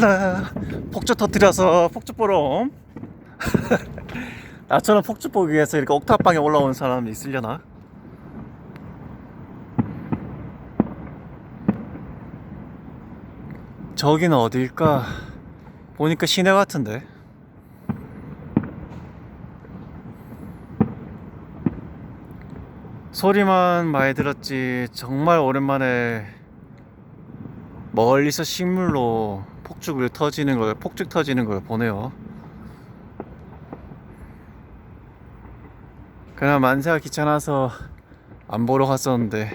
랄랄라 폭주 터뜨려서 폭주 보러 나처럼 폭주 보기 위해서 이렇게 옥탑방에 올라온 사람이 있으려나? 저기는 어딜까? 보니까 시내 같은데 소리만 많이 들었지 정말 오랜만에 멀리서 식물로 폭죽을 터지는 걸 폭죽 터지는 걸 보네요. 그냥 만세가 귀찮아서 안 보러 갔었는데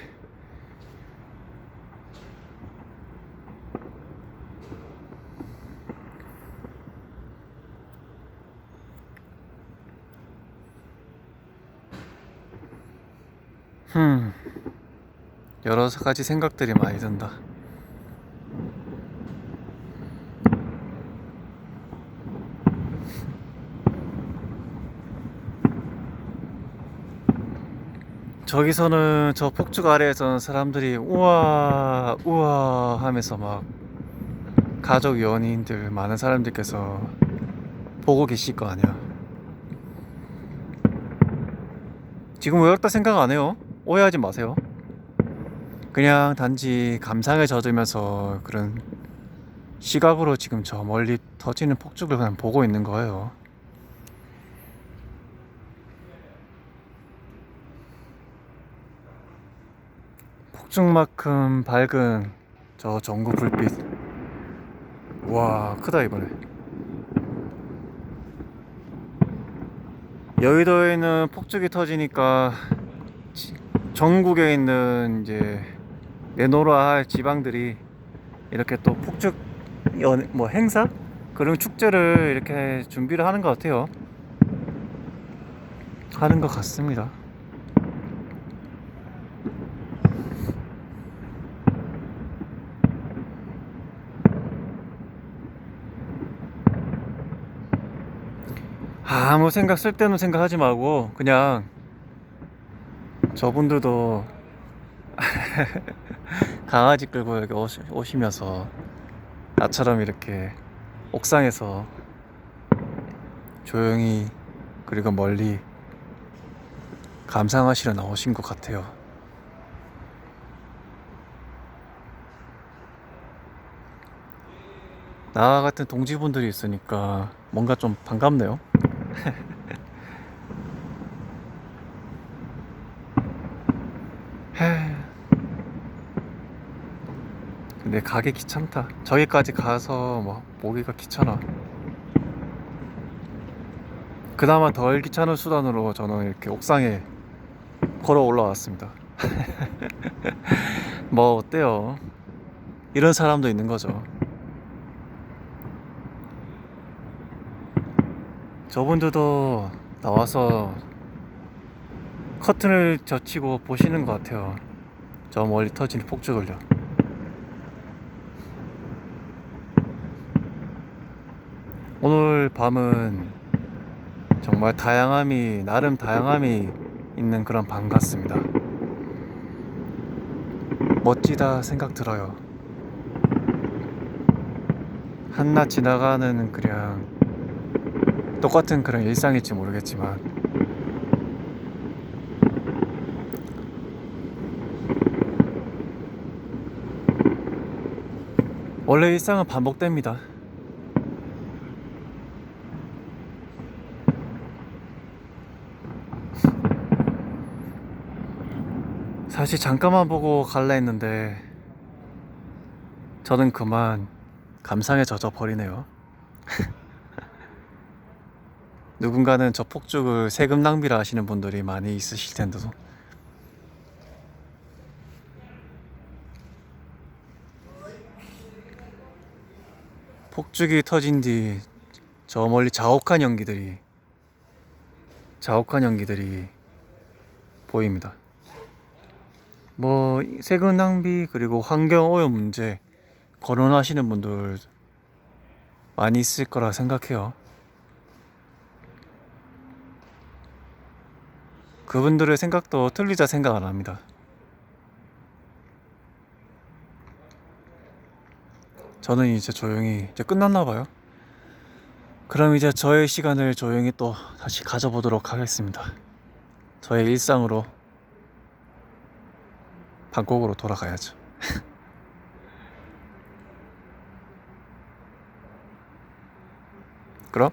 흠 여러 가지 생각들이 많이 든다. 저기서는 저 폭죽 아래에서는 사람들이 우와 우와 하면서 막 가족 연인들 많은 사람들께서 보고 계실 거 아니야. 지금 외롭다 생각 안 해요. 오해하지 마세요. 그냥 단지 감상에 젖으면서 그런 시각으로 지금 저 멀리 터지는 폭죽을 그냥 보고 있는 거예요. 폭죽만큼 밝은 저 전구 불빛. 와, 크다 이번에. 여의도에는 폭죽이 터지니까 지- 전국에 있는 이제 내노라 할 지방들이 이렇게 또 폭죽 연, 뭐 행사 그런 축제를 이렇게 준비를 하는 것 같아요. 하는 것 같습니다. 아무 생각 쓸데없는 생각 하지 말고 그냥 저분들도 강아지 끌고 여기 오시, 오시면서 나처럼 이렇게 옥상에서 조용히 그리고 멀리 감상하시러 나오신 것 같아요. 나 같은 동지분들이 있으니까 뭔가 좀 반갑네요. 헤. 근데 가기 귀찮다. 저기까지 가서 뭐 보기가 귀찮아. 그나마 덜 귀찮은 수단으로 저는 이렇게 옥상에 걸어 올라왔습니다. 뭐 어때요? 이런 사람도 있는 거죠. 저분들도 나와서 커튼을 젖히고 보시는 것 같아요. 저 멀리 터지는 폭죽을요. 오늘 밤은 정말 다양함이, 나름 다양함이 있는 그런 밤 같습니다. 멋지다 생각 들어요. 한낮 지나가는 그냥 똑같은 그런 일상일지 모르겠지만 원래 일상은 반복됩니다. 사실 잠깐만 보고 갈라 했는데 저는 그만 감상에 젖어 버리네요. 누군가는 저 폭죽을 세금 낭비를 하시는 분들이 많이 있으실 텐데도 폭죽이 터진 뒤 저 멀리 자욱한 연기들이 자욱한 연기들이 보입니다. 뭐 세금 낭비 그리고 환경 오염 문제 거론하시는 분들 많이 있을 거라 생각해요. 그분들의 생각도 틀리자 생각 안 합니다. 저는 이제 조용히 이제 끝났나 봐요. 그럼 이제 저의 시간을 조용히 또 다시 가져보도록 하겠습니다. 저의 일상으로 방콕으로 돌아가야죠. 그럼